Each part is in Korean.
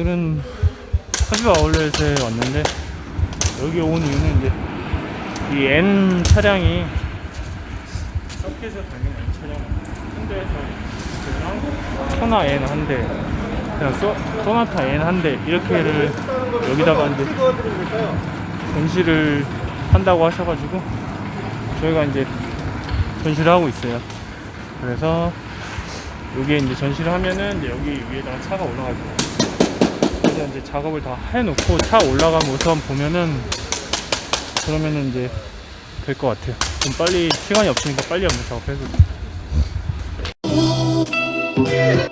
오늘은 하지마 아울렛에 왔는데 여기 온 이유는 이제 이 N 차량이 서킷에서 달린 N 차량 현대에서 그냥 소나 N 한 대 그냥 소, 소나타 N 한 대 이렇게를 여기다가 이제 전시를 한다고 하셔가지고 저희가 이제 전시를 하고 있어요 그래서 여기에 이제 전시를 하면은 이제 여기 위에다가 차가 올라갈 거예요. 그래서 이제 작업을 다 해놓고 차 올라간 모습 보면은 그러면은 이제 될 것 같아요. 좀 빨리 시간이 없으니까 빨리 한번 작업해서. 이제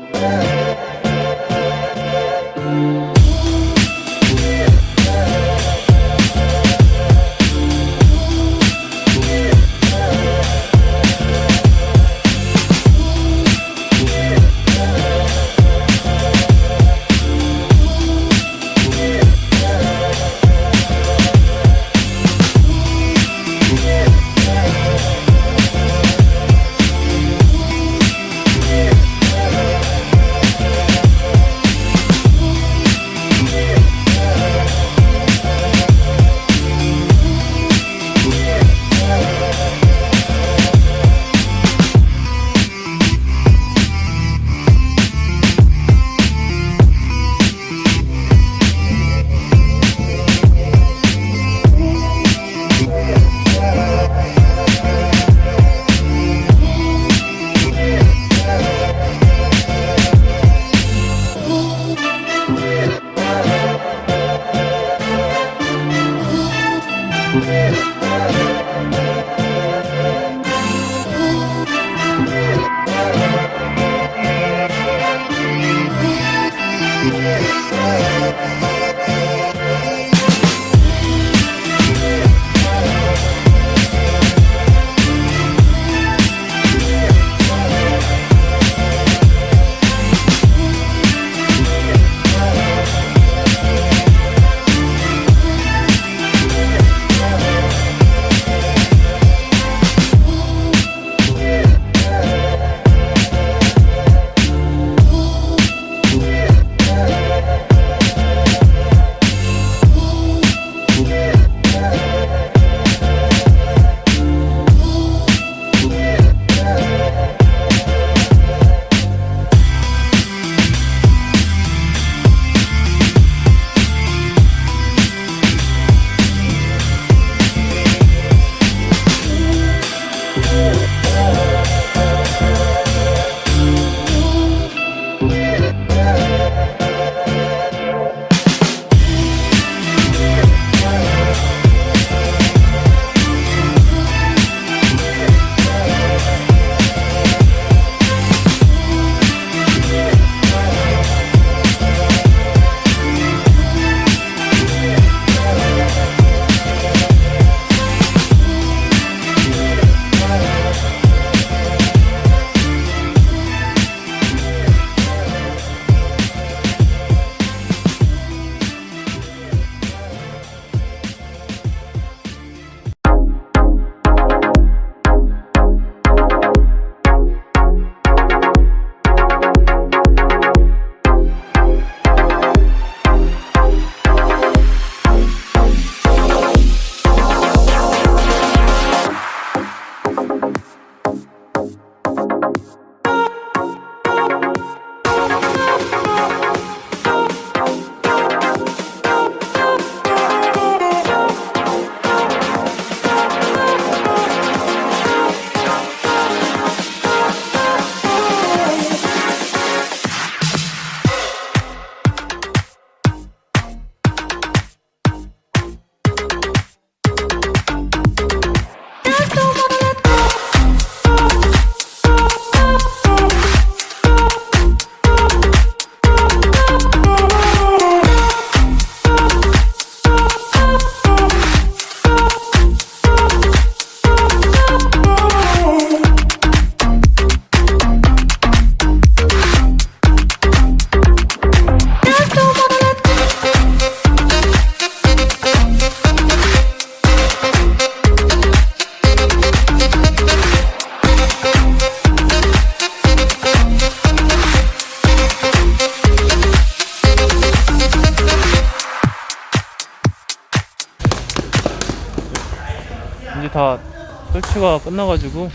설치가 끝나가지고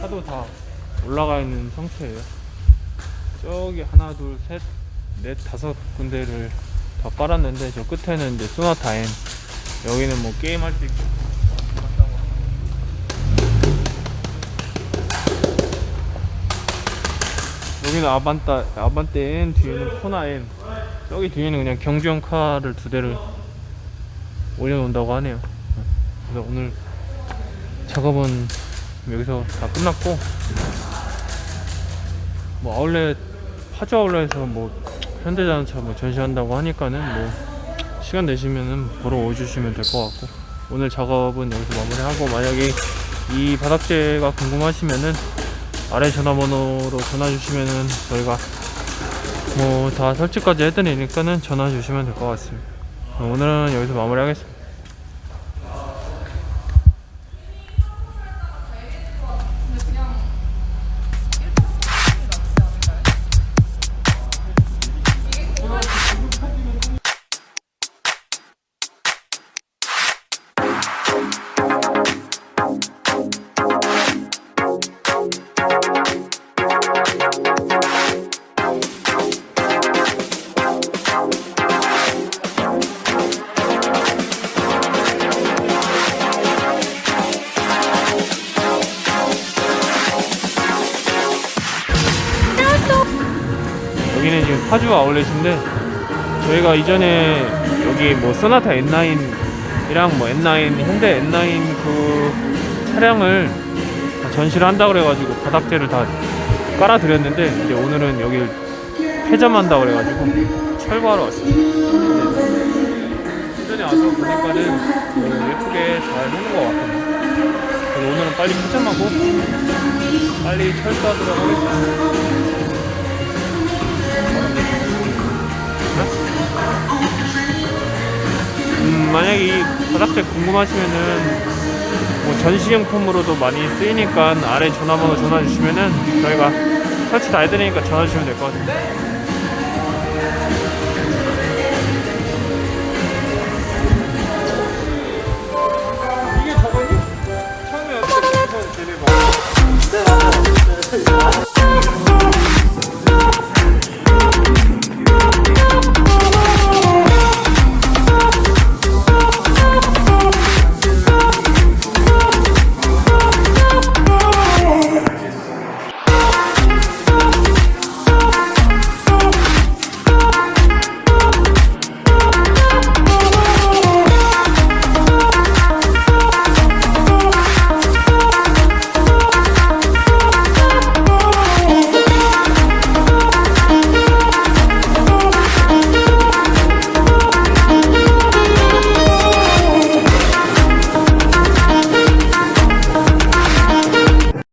차도 다 올라가 있는 상태예요. 저기 하나, 둘, 셋, 넷, 다섯 군데를 다 깔았는데 저 끝에는 이제 소나타 N 여기는 뭐 게임할 수 있고 여기는 아반따 아반떼 N 뒤에는 코나 N 저기 뒤에는 그냥 경주형 카를 두 대를 올려놓는다고 하네요. 그래서 오늘 작업은 여기서 다 끝났고 뭐 아울렛 파주 아울렛에서 뭐 현대자동차 뭐 전시한다고 하니까는 뭐 시간 되시면은 보러 오주시면 될 것 같고 오늘 작업은 여기서 마무리하고 만약에 이 바닥재가 궁금하시면은 아래 전화번호로 전화 주시면은 저희가 뭐 다 설치까지 해드리니까는 전화 주시면 될 것 같습니다. 오늘은 여기서 마무리하겠습니다. 여기는 지금 파주 아울렛인데 저희가 이전에 여기 뭐 소나타 N9이랑 뭐 N9 현대 N9 그 차량을 다 전시를 한다 그래가지고 바닥재를 다 깔아드렸는데 이제 오늘은 여기 폐점한다 그래가지고 철거하러 왔습니다. 예전에 와서 보니까는 뭐 예쁘게 잘 해놓은 것 같거든요. 그래서 오늘은 빨리 폐점하고 빨리 철거하도록 하겠습니다. 만약에 이 바닥재 궁금하시면은 뭐 전시용품으로도 많이 쓰이니까 아래 전화번호 전화 주시면은 저희가 설치 다 해드리니까 전화 주시면 될 것 같아요.